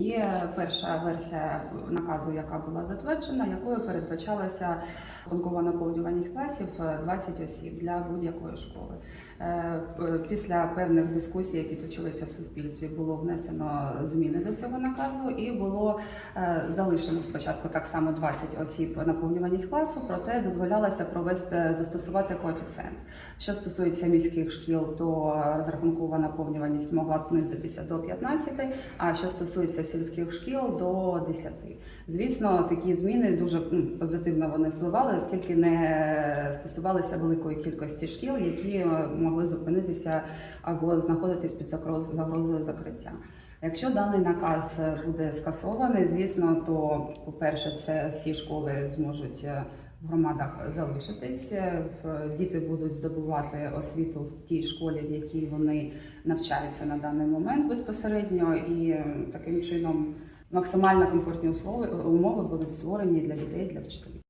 Є перша версія наказу, яка була затверджена, якою передбачалася конкова наповнюваність класів е, 20 осіб для будь-якої школи. Е, Після певних дискусій, які точилися в суспільстві, було внесено зміни до цього наказу, і було е, залишено спочатку так само 20 осіб наповнюваність класу, проте дозволялося провести застосувати коефіцієнт. Що стосується міських шкіл, то розрахункова наповнюваність могла знизитися до 15, а що стосується сільських шкіл до 10. Звісно, такі зміни дуже позитивно вони впливали, оскільки не стосувалися великої кількості шкіл, які е, могли зупинитися або знаходитись під загрозою закриття. Якщо даний наказ е, буде скасований, звісно, то по-перше, це всі школи зможуть е, в громадах залишитись. Е, Діти будуть здобувати освіту в тій школі, в якій вони навчаються на даний момент безпосередньо, і таким чином максимально комфортні умови будуть створені для дітей, для вчителів.